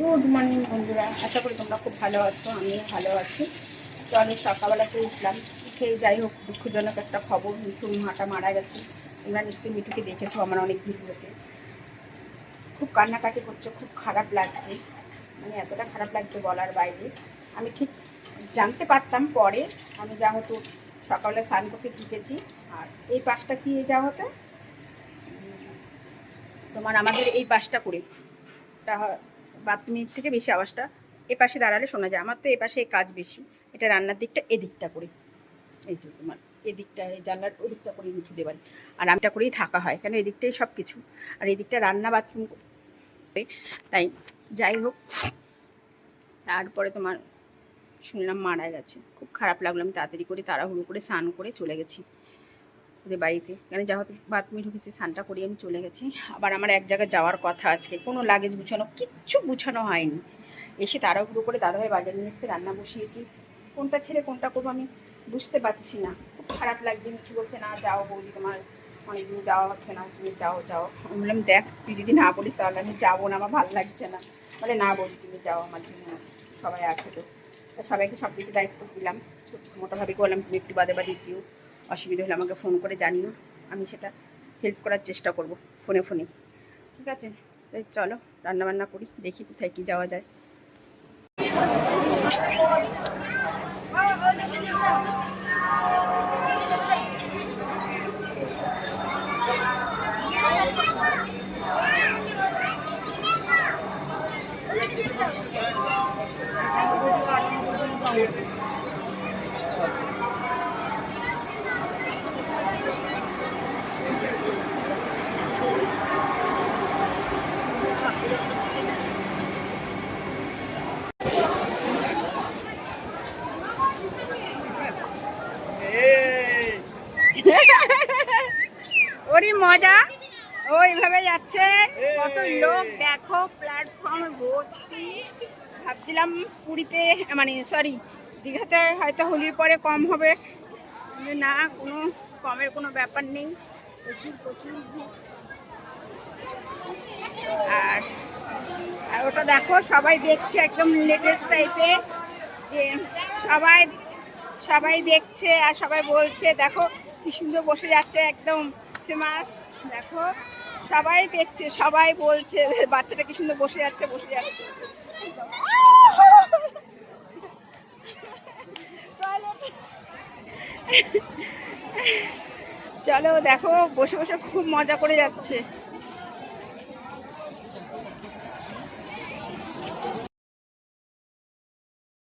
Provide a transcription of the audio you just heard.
Good morning বন্ধুরা, আশা করি তোমরা খুব ভালো আছো, আমিও ভালো আছি। তো আমি সকালবেলাতে উঠলাম, উঠে যাই হোক, দুঃখজনক একটা খবর মিঠু মাটা মারা গেছে। তোমরা নিশ্চয়ই মিঠুকে দেখেছ আমার অনেক ভিডিওতে। খুব কান্নাকাটি করছে, খুব খারাপ লাগছে মানে এতটা খারাপ লাগছে বলার বাইরে। আমি ঠিক জানতে পারতাম পরে, আমি যা হতো সকালে স্নান করতে ঢুকেছি আর এই পাশটা কি যা হতো তোমার আমাদের এই পাশটা করে তা বাথরুমের থেকে বেশি আওয়াজটা এ পাশে দাঁড়ালে শোনা যায়। আমার তো এ পাশে কাজ বেশি। এটা রান্নার দিকটা এদিকটা করে। এই যে তোমার এদিকটা জানলার ওদিকটা করে মিঠু দেবাল আর আমিটা করেই থাকা হয়, কেন এদিকটাই সব কিছু আর এদিকটা রান্না বাথরুম করে, তাই যাই হোক, তারপরে তোমার শুনলাম মারা গেছে। খুব খারাপ লাগল, আমি তাড়াতাড়ি করে, তাড়াহুড়ো করে, স্নান করে চলে গেছি। ওদের বাড়িতে। কেন যা হতো বাথরুমে ঢুকেছি স্নানটা করিয়ে আমি চলে গেছি। আবার আমার এক জায়গায় যাওয়ার কথা আজকে। কোনো লাগেজ গুছানো, কিচ্ছু গুছানো হয়নি। এসে তাড়াহুড়ো করে দাদাভাই বাজার নিয়ে এসে রান্না বসিয়েছি। কোনটা ছেড়ে কোনটা করব আমি বুঝতে পারছি না। খুব খারাপ লাগছে, মিঠু বলছে, না, যাও বৌদি, তোমার অনেকদিন যাওয়া হচ্ছে না, তুমি যাও যাও। আমি বললাম, দেখ, তুই যদি না বলিস তাহলে আমি যাব না, আমার ভালো লাগছে না। বলে, না বৌদি, তুমি যাও, আমার জন্য সবাই আছে তো। তা সবাইকে সব কিছু দায়িত্ব দিলাম। মোটাভাবে করলাম তুমি একটু বাদে বাদে যেও। অসুবিধা হলে আমাকে ফোন করে জানিও। আমি সেটা হেল্প করার চেষ্টা করব ফোনে ফোনে ঠিক আছে? তাই চলো, রান্নাবান্না করি, দেখি কোথায় কী যাওয়া যায়। ওরই মজা। ওইভাবে যাচ্ছে। কত লোক, দেখো প্ল্যাটফর্মে ভর্তি। ভাবছিলাম পুরীতে মানে সরি দীঘাতে হয়তো হোলির পরে কম হবে। না, কোনো কমের কোনো ব্যাপার নেই। প্রচুর প্রচুর আর আর ওটা দেখো, সবাই দেখছে একদম লেটেস্ট টাইপের যে সবাই সবাই দেখছে আর সবাই বলছে, দেখো কি সুন্দর বসে যাচ্ছে একদম ফেমাস দেখো, সবাই দেখছে, সবাই বলছে, বাচ্চাটা কি সুন্দর বসে যাচ্ছে বসে যাচ্ছে। চলো দেখো, বসে বসে খুব মজা করে যাচ্ছে।